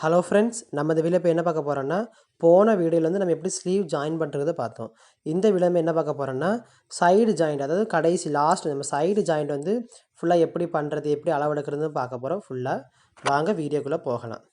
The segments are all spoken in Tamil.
ஹலோ ஃப்ரெண்ட்ஸ் நம்ம இந்த வீடியோ இப்போ என்ன பார்க்க போகிறோன்னா போன வீடியோலேருந்து நம்ம எப்படி ஸ்லீவ் ஜாயின் பண்ணுறத பார்த்தோம். இந்த வீடியோ என்ன பார்க்க போகிறோன்னா சைடு ஜாயிண்ட் அதாவது கடைசி லாஸ்ட் நம்ம சைடு ஜாயிண்ட் வந்து ஃபுல்லாக எப்படி பண்ணுறது எப்படி அளவெடுக்கிறதுன்னு பார்க்க போகிறோம் ஃபுல்லாக வாங்க வீடியோக்குள்ளே போகலாம்.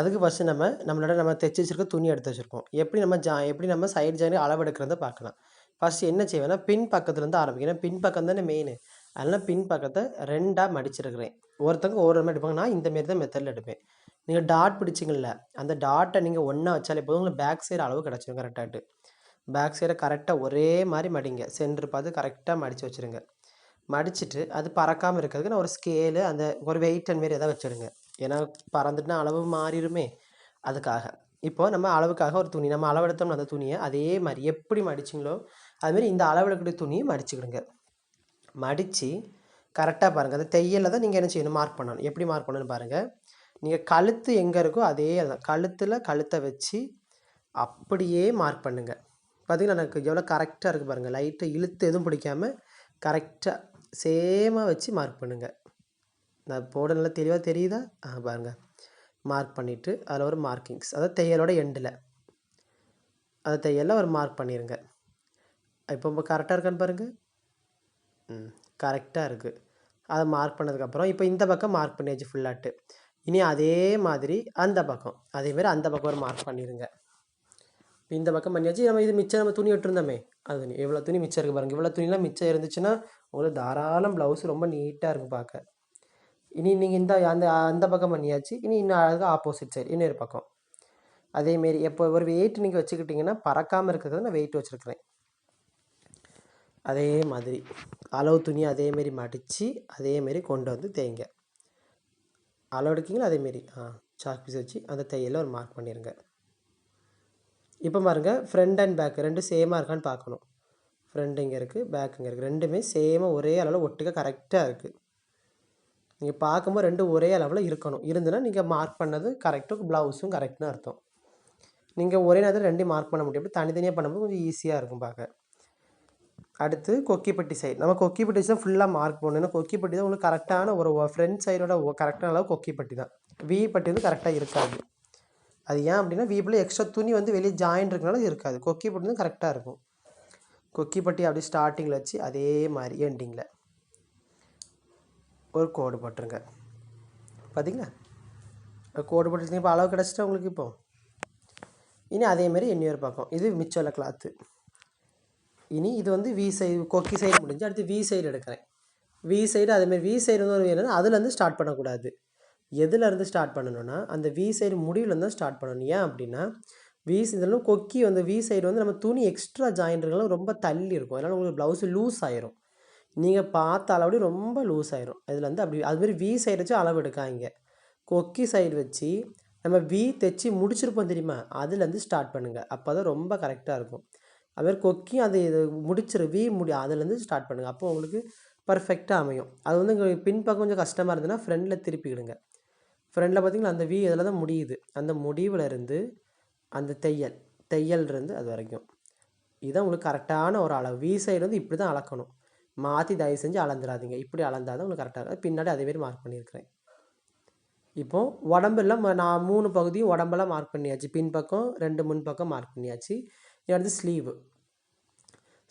அதுக்கு ஃபஸ்ட்டு நம்ம நம்மளோட நம்ம தைச்சி வச்சிருக்க துணி எடுத்து வச்சுருக்கோம். எப்படி நம்ம ஜா எப்படி நம்ம சைடு ஜாயின் அளவெடுக்கிறத பார்க்கலாம். ஃபஸ்ட்டு என்ன செய்வேன்னா பின் பக்கத்துலேருந்து ஆரம்பிக்கணும். பின் பக்கம் தானே மெயின் அதனால் பின் பக்கத்தை ரெண்டாக மடிச்சிருக்கிறேன். ஒருத்தங்க ஒரு மாதிரி எடுப்பாங்க. நான் இந்த மாரி தான் மெத்தடில் எடுப்பேன். நீங்கள் டாட் பிடிச்சிங்கள்ல அந்த டாட்டை நீங்கள் ஒன்றா வச்சாலே போதும். உங்களுக்கு பேக் சைடு அளவு கிடச்சிடும் கரெக்டாகிட்டு பேக் சைடை கரெக்டாக ஒரே மாதிரி மடிங்க. சென்டர் பார்த்து கரெக்டாக மடித்து வச்சுருங்க. மடிச்சிட்டு அது பறக்காமல் இருக்கிறதுக்கு நான் ஒரு ஸ்கேலு அந்த ஒரு வெயிட் அண்ட் மாரி எதாவது வச்சுடுங்க. ஏன்னா பறந்துட்டுனா அளவு மாறிடுமே அதுக்காக. இப்போ நம்ம அளவுக்காக ஒரு துணி நம்ம அளவெடுத்தோம்னா அந்த துணியை அதே மாதிரி எப்படி மடிச்சிங்களோ அதுமாரி இந்த அளவெடுக்கக்கூடிய துணியை மடிச்சுக்கிடுங்க. மடித்து கரெக்டாக பாருங்கள் அந்த தையலில் தான் நீங்கள் என்ன செய்யணும்? மார்க் பண்ணணும். எப்படி மார்க் பண்ணணும்னு பாருங்கள் நீங்கள் கழுத்து எங்கே இருக்கோ அதே தான் கழுத்தில் கழுத்தை வச்சு அப்படியே மார்க் பண்ணுங்கள் பார்த்தீங்கன்னா எனக்கு எவ்வளோ கரெக்டாக இருக்குது பாருங்கள் லைட்டை இழுத்து எதுவும் பிடிக்காமல் கரெக்டாக சேமாக வச்சு மார்க் பண்ணுங்கள் நான் போட நல்லா தெளிவாக தெரியுதா? ஆ பாருங்கள் மார்க் பண்ணிவிட்டு அதில் ஒரு மார்க்கிங்ஸ் அதாவது தையலோட எண்டில் அந்த தையலில் ஒரு மார்க் பண்ணிடுங்க இப்போ கரெக்டாக இருக்கான்னு பாருங்கள் ம் கரெக்டாக இருக்குது அதை மார்க் பண்ணதுக்கப்புறம் இப்போ இந்த பக்கம் மார்க் பண்ணியாச்சு ஃபுல்லாட்டு இனி அதே மாதிரி அந்த பக்கம் அதேமாரி அந்த பக்கம் ஒரு மார்க் பண்ணிடுங்க இந்த பக்கம் பண்ணியாச்சு நம்ம இது மிச்சம் நம்ம துணி விட்டுருந்தோமே. அது துணி எவ்வளோ துணி மிச்சம் இருக்குது பாருங்கள் இவ்வளோ துணிலாம் மிச்சம் இருந்துச்சுன்னா உங்களுக்கு தாராளம் ப்ளவுஸ் ரொம்ப நீட்டாக இருக்கும் பார்க்க. இனி நீங்கள் இந்த அந்த அந்த பக்கம் பண்ணியாச்சு. இனி இன்னும் அழகாக ஆப்போசிட் சைடு இன்னொரு பக்கம். அதேமாரி எப்போ ஒரு வெயிட் நீங்கள் வச்சுக்கிட்டிங்கன்னா பறக்காமல் இருக்கிறது நான் வெயிட் வச்சுருக்கிறேன். அதே மாதிரி அளவு துணியை அதேமாரி மடித்து அதேமாரி கொண்டு வந்து தேய்ங்க. அளவு எடுக்கிங்களா? அதேமாரி ஆ சாக் பீஸ் வச்சு அந்த தையலில் ஒரு மார்க் பண்ணிடுங்க இப்போ பாருங்கள் ஃப்ரண்ட் அண்ட் பேக் ரெண்டும் சேமாக இருக்கான்னு பார்க்கணும். ஃப்ரண்ட் இங்கே இருக்குது பேக் இங்கே இருக்குது ரெண்டுமே சேமாக ஒரே அளவில் ஒட்டுக்க கரெக்டாக இருக்குது நீங்கள் பார்க்கும்போது ரெண்டும் ஒரே அளவில் இருக்கணும். இருந்துன்னா நீங்கள் மார்க் பண்ணது கரெக்டாக ப்ளவுஸும் கரெக்டுன்னு அர்த்தம். நீங்கள் ஒரே நேரத்தில் ரெண்டையும் மார்க் பண்ண முடியும். தனித்தனியாக பண்ணும்போது கொஞ்சம் ஈஸியாக இருக்கும் பார்க்க. அடுத்து கொக்கிப்பட்டி சைடு நம்ம கொக்கிப்பட்டி தான் ஃபுல்லாக மார்க் பண்ணணும் ஏன்னா கொக்கிப்பட்டி தான் உங்களுக்கு கரெக்டான ஒரு ஃப்ரண்ட் சைடோட கரெக்டான அளவு கொக்கிப்பட்டி தான். வி பட்டி வந்து கரெக்டாக இருக்காது. அது ஏன் அப்படின்னா வீப்பில் எக்ஸ்ட்ரா துணி வந்து வெளியே ஜாயின் இருக்கனால இருக்காது. கொக்கிப்பட்டி வந்து கரெக்டாக இருக்கும். கொக்கிப்பட்டி அப்படியே ஸ்டார்டிங்கில் வச்சு அதே மாதிரி எண்டிங்கில் ஒரு கோடு போட்டுருங்க. பார்த்தீங்களா கோடு போட்டுருந்தீங்க இப்போ அளவு கிடச்சிட்டா உங்களுக்கு இப்போ. இனி அதேமாரி இன்னொரு பக்கம். இது மிச்சம் இல்லை கிளாத்து இனி இது வந்து வி சைடு கொக்கி சைடு முடிஞ்சு அடுத்து வி சைடு எடுக்கிறேன். வி சைடு அதேமாதிரி வி சைடு வந்து ஒரு வேணும்னா அதுலேருந்து ஸ்டார்ட் பண்ணக்கூடாது. எதுலேருந்து ஸ்டார்ட் பண்ணணும்னா அந்த வி சைடு முடிவுலேருந்து தான் ஸ்டார்ட் பண்ணணும். ஏன் அப்படின்னா வி இதெல்லாம் கொக்கி வந்து வி சைடு வந்து நம்ம துணி எக்ஸ்ட்ரா ஜாயின் இருக்கலாம் ரொம்ப தள்ளி இருக்கும். அதனால் உங்களுக்கு ப்ளவுஸ் லூஸ் ஆயிரும். நீங்கள் பார்த்த அளவு ரொம்ப லூஸ் ஆயிரும். இதில் வந்து அப்படி அதுமாரி வி சைடு வச்சு அளவு எடுக்காங்க கொக்கி சைடு வச்சு நம்ம வி தைச்சி முடிச்சிருப்போம் தெரியுமா? அதுலேருந்து ஸ்டார்ட் பண்ணுங்கள் அப்போ தான் ரொம்ப கரெக்டாக இருக்கும். அதுமாதிரி கொக்கி அது இது முடிச்சிரு வி முடி அதுலேருந்து ஸ்டார்ட் பண்ணுங்கள் அப்போ உங்களுக்கு பர்ஃபெக்டாக அமையும். அது வந்து உங்களுக்கு பின்பக்கம் கொஞ்சம் கஷ்டமாக இருந்ததுன்னா ஃப்ரெண்டில் திருப்பிக்கிடுங்க ஃப்ரெண்டில் பார்த்தீங்கன்னா அந்த வி இதில் தான் முடியுது. அந்த முடிவில் இருந்து அந்த தையல் தையல் இருந்து அது வரைக்கும். இதுதான் உங்களுக்கு கரெக்டான ஒரு அளவு. வி சைடு வந்து இப்படி தான் அளக்கணும். மாற்றி தயவு செஞ்சு அளந்துடாதீங்க. இப்படி அளந்தால் தான் உங்களுக்கு கரெக்டாக இருக்கும். பின்னாடி அதேமாரி மார்க் பண்ணியிருக்கிறேன். இப்போது உடம்பெல்லாம் நான் மூணு பகுதியும் உடம்பெல்லாம் மார்க் பண்ணியாச்சு. பின்பக்கம் ரெண்டு முன் பக்கம் மார்க் பண்ணியாச்சு. அடுத்து ஸ்லீவ்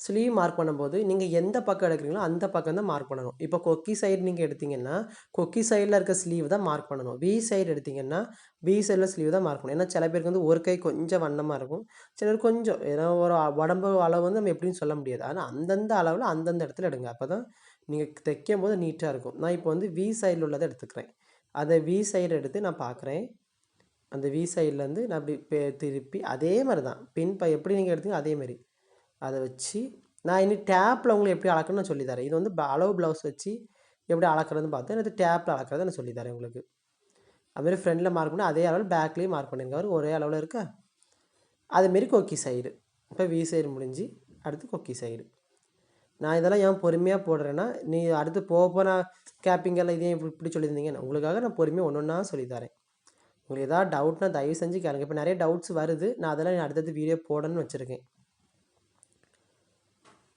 ஸ்லீவ் மார்க் பண்ணும்போது நீங்கள் எந்த பக்கம் எடுக்கிறீங்களோ அந்த பக்கம் தான் மார்க் பண்ணணும். இப்போ கொக்கி சைடு நீங்கள் எடுத்திங்கன்னா கொக்கி சைடில் இருக்க ஸ்லீவ் தான் மார்க் பண்ணணும். வி சைடு எடுத்திங்கன்னா வி சைடில் ஸ்லீவ் தான் மார்க் பண்ணணும். ஏன்னா சில பேருக்கு வந்து ஒரு கை கொஞ்சம் வண்ணமாக இருக்கும். சிலர் கொஞ்சம் ஏன்னா ஒரு உடம்பு அளவு வந்து நம்ம எப்படின்னு சொல்ல முடியாது. ஆனால் அந்தந்த அளவில் அந்தந்த இடத்துல எடுங்க. அப்போ தான் நீங்கள் தைக்கும் போது நீட்டாக இருக்கும். நான் இப்போ வந்து வி சைடில் உள்ளதை எடுத்துக்கிறேன். அதை வி சைடு எடுத்து நான் பார்க்குறேன். அந்த வி சைட்லேருந்து நான் அப்படி திருப்பி அதே மாதிரி தான். பின் ப எப்படி நீங்கள் எடுத்தீங்க அதே மாதிரி. அதை வச்சு நான் இனி டேப்பில் உங்களுக்கு எப்படி அளக்கணும்னு நான் சொல்லித்தரேன் இது வந்து அளவு ப்ளவுஸ் வச்சு எப்படி அளக்குறதுன்னு பார்த்து எனக்கு டேப்பில் அளக்குறதை நான் சொல்லித்தரேன் உங்களுக்கு. அதுமாரி ஃப்ரண்டில் மார்க் பண்ணி அதே அளவில் பேக்லேயும் மார்க் பண்ணியிருக்காரு ஒரே அளவில் இருக்கா? அதுமாரி கொக்கி சைடு இப்போ வி சைடு முடிஞ்சு அடுத்து கொக்கி சைடு நான் இதெல்லாம் ஏன் பொறுமையாக போடுறேன்னா நீ அடுத்து போக போனால் கேப்பிங்கெல்லாம் இதே இப்படி இப்படி சொல்லியிருந்தீங்க உங்களுக்காக நான் பொறுமையாக ஒன்று ஒன்றா சொல்லித்தரேன் உங்களுக்கு எதாவது டவுட்னா தயவு செஞ்சு கேளுங்க. இப்போ நிறைய டவுட்ஸ் வருது. நான் அதெல்லாம் அடுத்தது வீடியோ போடணும்னு வச்சுருக்கேன்.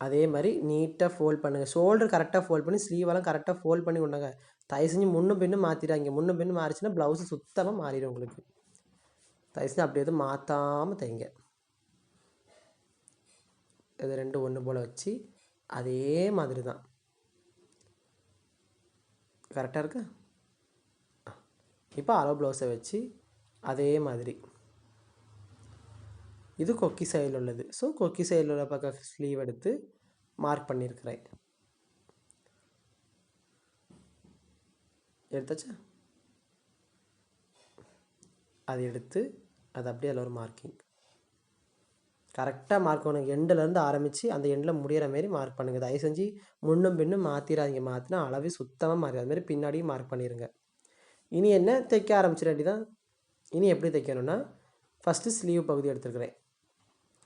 அதே மாதிரி நீட்டாக ஃபோல்ட் பண்ணுங்கள் ஷோல்டர் கரெக்டாக ஃபோல்ட் பண்ணி ஸ்லீவெல்லாம் கரெக்டாக ஃபோல்ட் பண்ணி கொண்டாங்க. தயவு செஞ்சு முன்னும் பின்னும் மாற்றிடாங்க முன்னும் பின்னும் மாறிச்சுன்னா ப்ளவுஸு சுத்தமாக மாறிடும் உங்களுக்கு. தயவு செஞ்சு அப்படி எதுவும் மாற்றாமல் தைங்க. இது ரெண்டு ஒன்று போல் வச்சு அதே மாதிரி தான் கரெக்டாக இருக்கா? இப்போ அலோ ப்ளவுஸை வச்சு அதே மாதிரி. இது கொக்கி சைடில் உள்ளது. ஸோ கொக்கி சைடில் உள்ள பக்கம் ஸ்லீவ் எடுத்து மார்க் பண்ணியிருக்கிறேன் எடுத்தாச்சா? அது எடுத்து அது அப்படியே அதில் ஒரு மார்க்கிங் கரெக்டாக மார்க் பண்ணுங்க எண்டுலேருந்து ஆரம்பித்து அந்த எண்டில் முடிகிற மாரி மார்க் பண்ணுங்கள் தயவு செஞ்சு முன்னும் பின்னும் மாற்றிடாதீங்க மாற்றினா அளவு சுத்தமாக மாறி அது மாதிரி பின்னாடியும் மார்க் பண்ணிடுங்க இனி என்ன தைக்க ஆரம்பிச்சிட வேண்டியதான் இனி எப்படி தைக்கணும்னா ஃபஸ்ட்டு ஸ்லீவ் பகுதி எடுத்துருக்கிறேன்.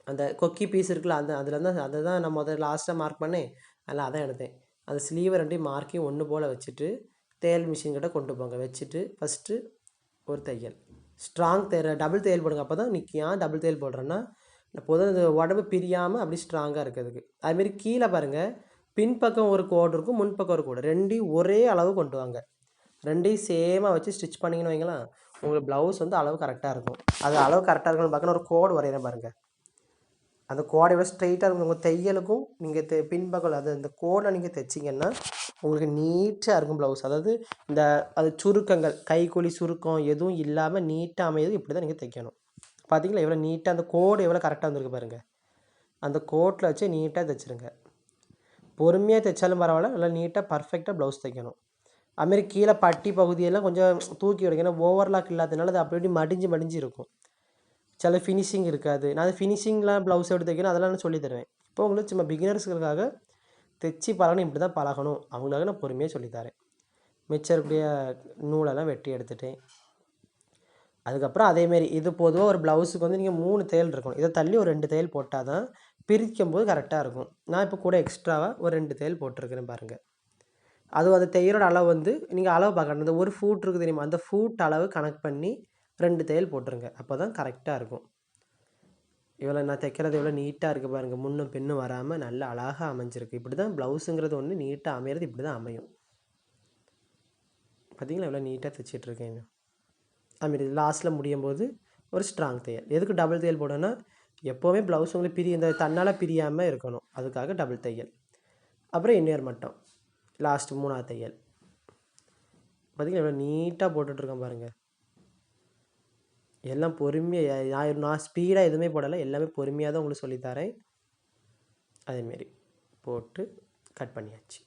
அந்த கொக்கி பீஸ் இருக்குல்ல அந்த அதில் தான் அதை தான் நான் முதல்ல லாஸ்ட்டாக மார்க் பண்ணேன். அதில் அதான் எடுத்தேன். அந்த ஸ்லீவை ரெண்டையும் மார்க்கையும் ஒன்று போல் வச்சுட்டு தையல் மிஷின் கிட்ட கொண்டு போங்க. வச்சுட்டு ஃபஸ்ட்டு ஒரு தையல். ஸ்ட்ராங் தேர் டபுள் தையல் போடுங்க. அப்போ தான் நிற்கும் ஏன் டபுள் தையல் போடுறேன்னா பொதுவாக இந்த உடம்பு பிரியாமல் அப்படி ஸ்ட்ராங்காக இருக்கிறதுக்கு. அதுமாரி கீழே பாருங்கள் பின்பக்கம் ஒரு கோடு இருக்கும் முன்பக்கம் ஒரு கோடு. ரெண்டையும் ஒரே அளவு கொண்டு வாங்க. ரெண்டையும் சேமாக வச்சு ஸ்டிச் பண்ணிங்கன்னு வைங்களேன் உங்களுக்கு ப்ளவுஸ் வந்து அளவு கரெக்டாக இருக்கும். அது அளவு கரெக்டாக இருக்குன்னு பார்க்கணும் ஒரு கோடு வரையிறேன் பாருங்கள் அந்த கோடை விட ஸ்ட்ரைட்டாக இருக்கும். உங்கள் தையலுக்கும் நீங்கள் தெ பின்பக்கம் அது அந்த கோடை நீங்கள் தைச்சிங்கன்னா உங்களுக்கு நீட்டாக இருக்கும் ப்ளவுஸ் அதாவது இந்த அது சுருக்கங்கள் கைக்கூலி சுருக்கம் எதுவும் இல்லாமல் நீட்டாக அமையுது இப்படி தான் நீங்கள் தைக்கணும். பார்த்தீங்களா எவ்வளோ நீட்டாக அந்த கோடு எவ்வளோ கரெக்டாக வந்திருக்கு பாருங்கள் அந்த கோட்டில் வச்சு நீட்டாக தைச்சிருங்க. பொறுமையாக தைச்சாலும் பரவாயில்ல. நல்லா நீட்டாக பர்ஃபெக்டாக ப்ளவுஸ் தைக்கணும். அதுமாரி கீழே பட்டி பகுதியெல்லாம் கொஞ்சம் தூக்கி விடும் ஏன்னா ஓவர்லாக் இல்லாததுனால அது அப்படி இப்படி மடிஞ்சு மடிஞ்சு இருக்கும். சில ஃபினிஷிங் இருக்காது. நான் ஃபினிஷிங்லாம் ப்ளவுஸ் எடுத்து தைக்கணும் அதெல்லாம் நான் சொல்லி தருவேன். இப்போ உங்களுக்கு சும்மா பிகினர்ஸுக்காக தைச்சி பழகணும். இப்படி தான் பழகணும். அவங்களுக்காக நான் பொறுமையாக சொல்லித்தரேன் மிச்சம் இருக்கக்கூடிய நூலெல்லாம் வெட்டி எடுத்துட்டேன். அதுக்கப்புறம் அதேமாரி இது பொதுவாக ஒரு ப்ளவுஸுக்கு வந்து நீங்கள் மூணு தையல் இருக்கணும். இதை தள்ளி ஒரு ரெண்டு தையல் போட்டால் தான் பிரிக்கும் போது கரெக்டாக இருக்கும். நான் இப்போ கூட எக்ஸ்ட்ராவாக ஒரு ரெண்டு தையல் போட்டிருக்கிறேன் பாருங்கள் அதுவும் அந்த தையலோட அளவு வந்து நீங்கள் அளவு பார்க்கணும் இந்த ஒரு ஃபூட் இருக்குது தெரியுமா? அந்த ஃபூட் அளவு கணக்கு பண்ணி ரெண்டு தையல் போட்டுருங்க. அப்போ தான் கரெக்டாக இருக்கும். இவ்வளோ நான் தைக்கிறது எவ்வளோ நீட்டாக இருக்குது பாருங்கள் முன்னும் பின்னும் வராமல் நல்ல அழகாக அமைஞ்சிருக்கு. இப்படி தான் ப்ளவுஸுங்கிறது ஒன்று நீட்டாக அமையிறது இப்படி தான் அமையும் பார்த்தீங்களா எவ்வளோ நீட்டாக தைச்சிட்ருக்கேன் அதுமாரி லாஸ்ட்டில் முடியும் போது ஒரு ஸ்ட்ராங் தையல் எதுக்கு டபுள் தையல் போடணும்னா எப்போவுமே ப்ளவுஸ் உங்களுக்கு பிரி இந்த தன்னால் பிரியாமல் இருக்கணும். அதுக்காக டபுள் தையல். அப்புறம் இன்னொரு மட்டும். லாஸ்ட் மூணாவது தையல். பார்த்தீங்களா எவ்வளோ நீட்டாக போட்டுட்ருக்கேன் பாருங்கள் எல்லாம் பொறுமையாக நான் நான் ஸ்பீடாக எதுவுமே போடலை எல்லாமே பொறுமையாக தான் உங்களுக்கு சொல்லித்தரேன் அதேமாரி போட்டு கட் பண்ணியாச்சு.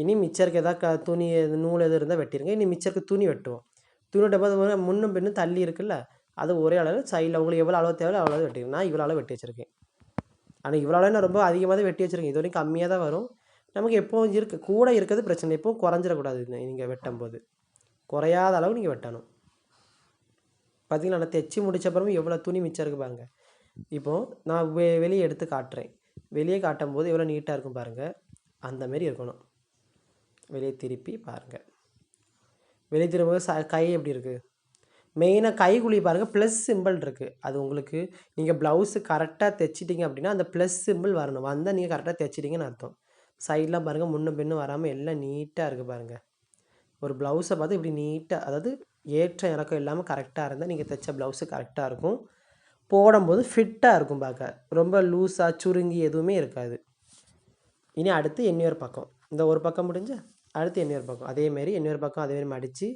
இனி மிச்சருக்கு எதாவது க துணி எது நூல் எது இருந்தால் வெட்டிடுங்க இனி மிச்சருக்கு துணி வெட்டுவோம். துணி வெட்டும்போது முன்னும் பின்னும் தள்ளி இருக்குல்ல அது ஒரே அளவு சைடில் உங்களுக்கு எவ்வளோ அளவு தேவை அவ்வளோ வெட்டிடுங்க நான் இவ்வளோ அளவு வெட்டி வச்சுருக்கேன். ஆனால் இவ்வளோ அளவு நான் ரொம்ப அதிகமாக தான் வெட்டி வச்சுருக்கேன். இது வரைக்கும் கம்மியாக தான் வரும். நமக்கு எப்போவும் இருக்க. கூட இருக்கிறது பிரச்சனை. எப்போவும் குறைஞ்சிடக்கூடாது நீங்கள் வெட்டும் போது குறையாத அளவு நீங்கள் வெட்டணும். பார்த்தீங்கன்னா நான் தைச்சி முடித்த அப்புறமே எவ்வளோ துணி மிச்சம் இருக்குது பாருங்கள் இப்போது நான் வெ வெளியே எடுத்து காட்டுறேன். வெளியே காட்டும் போது எவ்வளோ நீட்டாக இருக்கும் பாருங்கள் அந்தமாரி இருக்கணும். வெளியே திருப்பி பாருங்கள் வெளியே திரும்பும்போது ச கை எப்படி இருக்குது மெயினாக கைக்குழி பாருங்கள் ப்ளஸ் சிம்பிள் இருக்குது அது உங்களுக்கு நீங்கள் ப்ளவுஸு கரெக்டாக தைச்சிட்டிங்க அப்படின்னா அந்த ப்ளஸ் சிம்பிள் வரணும். வந்தால் நீங்கள் கரெக்டாக தைச்சிட்டிங்கன்னு அர்த்தம். சைட்லாம் பாருங்கள் முன்னும் பின்னும் வராமல் எல்லாம் நீட்டாக இருக்குது பாருங்கள் ஒரு ப்ளவுஸை பார்த்து இப்படி நீட்டாக அதாவது ஏற்ற இறக்கம் இல்லாமல் கரெக்டாக இருந்தால் நீங்கள் தைச்ச ப்ளவுஸு கரெக்டாக இருக்கும். போடும்போது ஃபிட்டாக இருக்கும் பார்க்க. ரொம்ப லூஸாக சுருங்கி எதுவுமே இருக்காது. இனி அடுத்து இன்னொரு பக்கம். இந்த ஒரு பக்கம் முடிஞ்சா அடுத்து இன்னொரு பக்கம். அதேமாரி இன்னொரு பக்கம் அதேமாரி மடித்து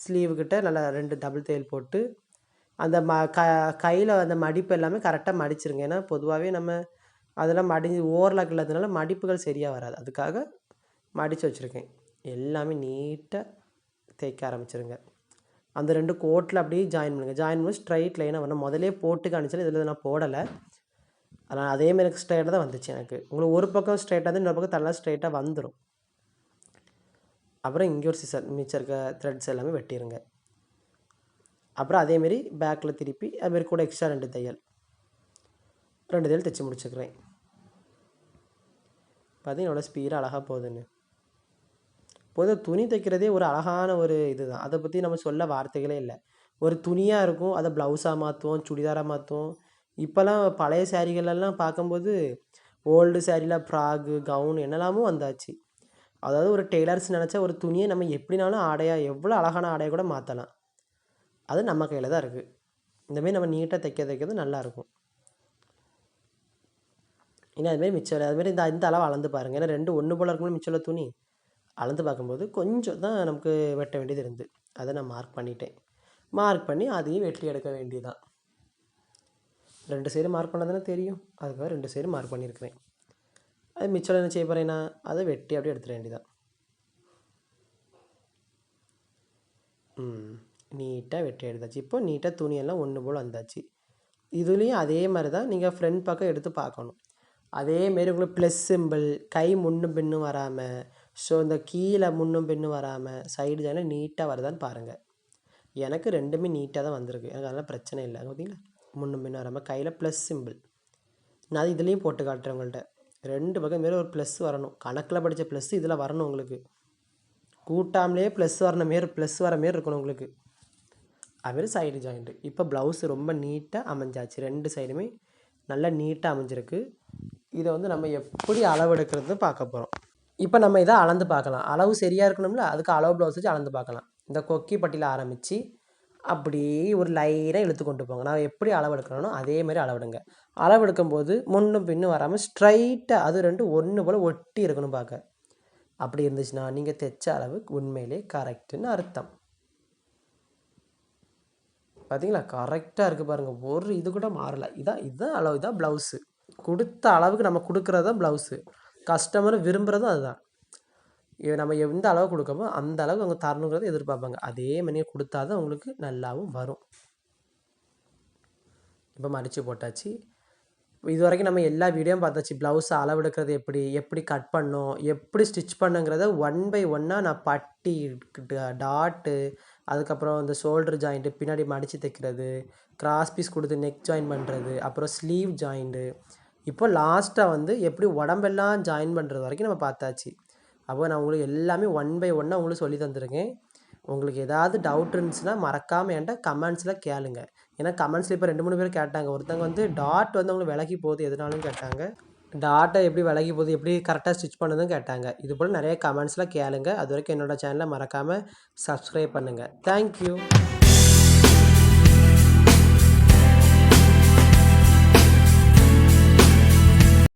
ஸ்லீவுக்கிட்ட நல்லா ரெண்டு டபுள் தையல் போட்டு அந்த ம க கையில் அந்த மடிப்பு எல்லாமே கரெக்டாக மடிச்சிருங்க. ஏன்னா பொதுவாகவே நம்ம அதெல்லாம் மடிஞ்சு ஓரலாக் இல்லாததுனால மடிப்புகள் சரியாக வராது. அதுக்காக மடித்து வச்சுருக்கேன். எல்லாமே நீட்டாக தேய்க்க ஆரம்பிச்சிருங்க. அந்த ரெண்டு கோட்டில் அப்படியே ஜாயின் பண்ணுங்கள் ஜாயின் பண்ணி ஸ்ட்ரைட் லைனாக வரணும். முதலே போட்டு காணிச்சாலும் இதில் நான் போடலை. அதனால் அதேமாதிரி எனக்கு ஸ்ட்ரைட்டாக தான் வந்துச்சு எனக்கு. உங்களுக்கு ஒரு பக்கம் ஸ்ட்ரைட்டாக தான் இன்னொரு பக்கம் தலை ஸ்ட்ரைட்டாக வந்துடும் அப்புறம் இங்கே ஒரு சிசர் மிச்சம் இருக்க த்ரெட்ஸ் எல்லாமே வெட்டிடுங்க அப்புறம் அதேமாரி பேக்கில் திருப்பி அதுமாரி கூட எக்ஸ்ட்ரா ரெண்டு தையல். ரெண்டு தையல் தைச்சி முடிச்சுக்கிறேன். பார்த்தீங்கன்னா எவ்வளோ ஸ்பீடாக அழகாக போகுதுன்னு. பொதுவாக துணி தைக்கிறதே ஒரு அழகான ஒரு இதுதான். அதை பற்றி நம்ம சொல்ல வார்த்தைகளே இல்லை. ஒரு துணியாக இருக்கும் அதை ப்ளவுஸாக மாற்றுவோம் சுடிதாராக மாற்றுவோம் இப்போல்லாம் பழைய சேரீகளெல்லாம் பார்க்கும்போது ஓல்டு சேரீயில் ஃப்ராகு கவுன் என்னெல்லாமோ வந்தாச்சு. அதாவது ஒரு டெய்லர்ஸ் நினச்சா ஒரு துணியை நம்ம எப்படினாலும் ஆடையாக எவ்வளோ அழகான ஆடையை கூட மாற்றலாம் அது நம்ம கையில் தான் இருக்குது இந்தமாரி நம்ம நீட்டாக தைக்க தைக்கிறது நல்லாயிருக்கும் ஏன்னா அதுமாரி மிச்சம் இல்லை அதுமாரி இந்த இந்த அளவு அளந்து பாருங்கள் ஏன்னா ரெண்டு ஒன்று போல் இருக்கும்போது மிச்சம் உள்ள துணி அளந்து பார்க்கும்போது கொஞ்சம் தான் நமக்கு வெட்ட வேண்டியது இருந்து. அதை நான் மார்க் பண்ணிட்டேன். மார்க் பண்ணி அதையும் வெட்டி எடுக்க வேண்டியதுதான். ரெண்டு சைடு மார்க் பண்ணதானே தெரியும். அதுக்காக ரெண்டு சைடு மார்க் பண்ணியிருக்கிறேன். அது மிச்சம் என்ன செய்ய போகிறேன்னா அதை வெட்டி அப்படியே எடுத்துட வேண்டியதான் நீட்டாக வெட்டி எடுத்தாச்சு. இப்போ நீட்டாக துணியெல்லாம் ஒன்று போல் வந்தாச்சு. இதுலேயும் அதே மாதிரி தான் நீங்கள் ஃப்ரண்ட் பக்கம் எடுத்து பார்க்கணும். அதேமாரி உங்களுக்கு ப்ளஸ் சிம்பிள் கை முன்னும் பின்னும் வராமல் ஸோ இந்த கீழே முன்னும் பின்னும் வராமல் சைடு ஜாயின் நீட்டாக வருதான்னு பாருங்கள் எனக்கு ரெண்டுமே நீட்டாக தான் வந்திருக்கு. எனக்கு அதெல்லாம் பிரச்சனை இல்லை. பார்த்தீங்களா முன்னும் பின்னும் வராமல் கையில் ப்ளஸ் சிம்பிள் நான் அது இதுலேயும் போட்டு காட்டுறேன் உங்கள்கிட்ட ரெண்டு பக்கம் மாரி ஒரு ப்ளஸ் வரணும். கணக்கில் படித்த ப்ளஸ் இதில் வரணும் உங்களுக்கு. கூட்டாமலே ப்ளஸ் வரண மாரி ப்ளஸ் வர மாரி இருக்கணும் உங்களுக்கு. அதுமாரி சைடு ஜாயிண்ட்டு இப்போ ப்ளவுஸ் ரொம்ப நீட்டாக அமைஞ்சாச்சு. ரெண்டு சைடுமே நல்லா நீட்டாக அமைஞ்சிருக்கு. இதை வந்து நம்ம எப்படி அளவெடுக்கிறது பார்க்க போகிறோம் இப்போ நம்ம இதை அளந்து பார்க்கலாம். அளவு சரியாக இருக்கணும்ல? அதுக்கு அளவு ப்ளவுஸ் வச்சு அளந்து பார்க்கலாம். இந்த கொக்கி பட்டியில் ஆரம்பித்து அப்படியே ஒரு லைனாக இழுத்து கொண்டு போங்க. நான் எப்படி அளவு அதே மாதிரி அளவெடுங்க. அளவெடுக்கும் போது முன்னும் பின்னும் வராமல் ஸ்ட்ரைட்டாக அது ரெண்டு ஒன்று போல் ஒட்டி இருக்கணும் பார்க்க. அப்படி இருந்துச்சுன்னா நீங்கள் தைச்ச அளவு உண்மையிலே கரெக்டுன்னு அர்த்தம். பார்த்தீங்களா கரெக்டாக இருக்குது பாருங்கள் ஒரு இது கூட மாறலை. இதான் இதுதான் அளவு. இதான் ப்ளவுஸு கொடுத்த அளவுக்கு நம்ம கொடுக்குறது தான் ப்ளவுஸு கஸ்டமர் விரும்புகிறதும் அதுதான். நம்ம எந்த அளவு கொடுக்கமோ அந்த அளவுக்கு அவங்க தரணுங்கிறத எதிர்பார்ப்பாங்க. அதே மணியை கொடுத்தா தான் உங்களுக்கு நல்லாவும் வரும். இப்போ மடித்து போட்டாச்சு. இது வரைக்கும் நம்ம எல்லா வீடியோவும் பார்த்தாச்சு. ப்ளவுஸ் அளவெடுக்கிறது எப்படி எப்படி கட் பண்ணோம் எப்படி ஸ்டிச் பண்ணுங்கிறத ஒன் பை ஒன்னாக நான் பட்டி டாட்டு அதுக்கப்புறம் இந்த ஷோல்டர் ஜாயிண்ட்டு பின்னாடி மடித்து தைக்கிறது கிராஸ் பீஸ் கொடுத்து நெக் ஜாயின் பண்ணுறது அப்புறம் ஸ்லீவ் ஜாயிண்ட்டு இப்போ லாஸ்ட்டாக வந்து எப்படி உடம்பெல்லாம் ஜாயின் பண்ணுறது வரைக்கும் நம்ம பார்த்தாச்சு. அப்போ நான் உங்களுக்கு எல்லாமே ஒன் பை ஒன்னாக உங்களுக்கு சொல்லி தந்திருக்கேன். உங்களுக்கு ஏதாவது டவுட் இருந்துச்சுன்னா மறக்காமல் என்கிட்ட கமெண்ட்ஸில் கேளுங்க. ஏன்னா கமெண்ட்ஸில் இப்போ ரெண்டு மூணு பேர் கேட்டாங்க. ஒருத்தவங்க வந்து டாட் வந்து அவங்களுக்கு விலகி போகுது எதுனாலும் கேட்டாங்க. இந்த ஆட்டை எப்படி விலகி போகுது எப்படி கரெக்டாக ஸ்டிச் பண்ணுதுன்னு கேட்டாங்க. இது போல் நிறைய கமெண்ட்ஸ்லாம் கேளுங்க. அது வரைக்கும் என்னோட சேனலை மறக்காமல் சப்ஸ்கிரைப் பண்ணுங்கள் தேங்க்யூ